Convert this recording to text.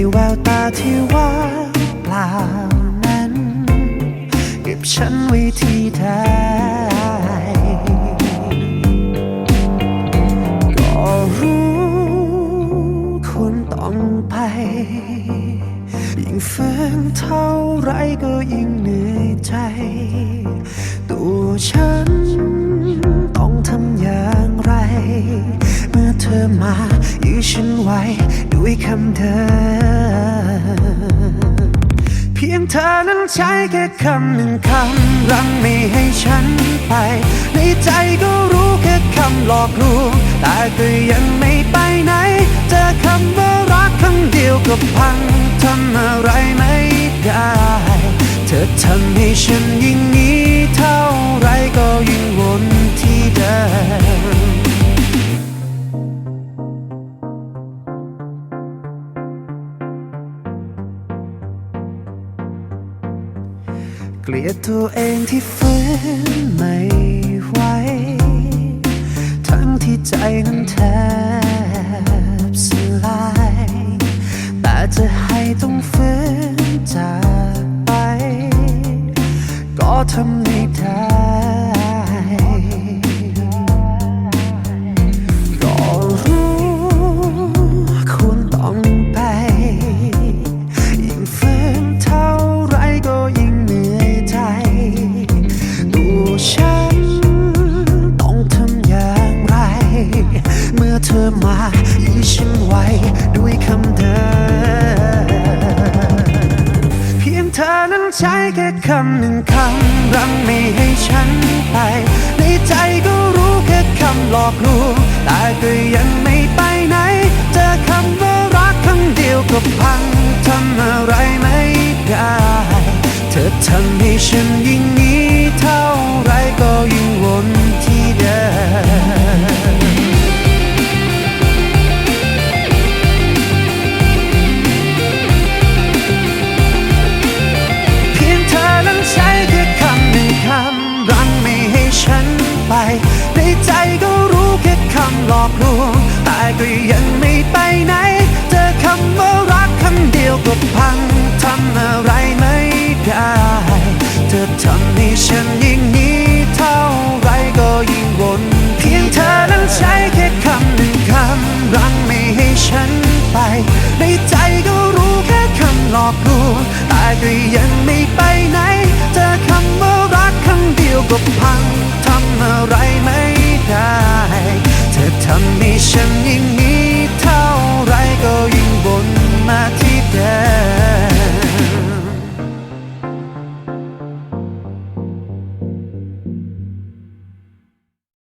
ในแววตาที่ว่างเปล่านั้น เก็บฉันไว้ที่ใดก็รู้ควรต้องไป ยิ่งฝืนเท่าไรก็ยิ่งเหนื่อยใจ ตัวฉันต้องทำ อเธอมายื้อฉันไว้ด้วยคำเดิมเพียงเธอนั้นใช้แค่คำหนึ่งคำรั้งไม่ให้ฉันไป ในใจก็รู้แค่คำหลอกลวงแต่ก็ยังไม่ไปไหน เจอคำว่ารักคำเดียวก็พังทำอะไรไม่ได้ เธอทำให้ฉันยิ่งนี้เท่าไรก็ยิ่งวน เกลียดตัวเองที่ฝืนไม่ไหวทั้งที่ใจนั้นแทบสลาย แต่จะให้ต้องฝืนจากไป ก็ทำ ใช้แค่คำหนึ่งคำรั้งไม่ให้ฉันไป ในใจก็รู้แค่คำหลอกลวงแต่ก็ยังไม่ไปไหน เจอคำว่ารักคำเดียวก็พังทำอะไรไม่ได้ เธอทำให้ฉันยิ่งนี้ วง แต่ก็ยังไม่ไปไหน เจอคำว่ารักคำเดียวก็พังทำอะไรไม่ 你声音。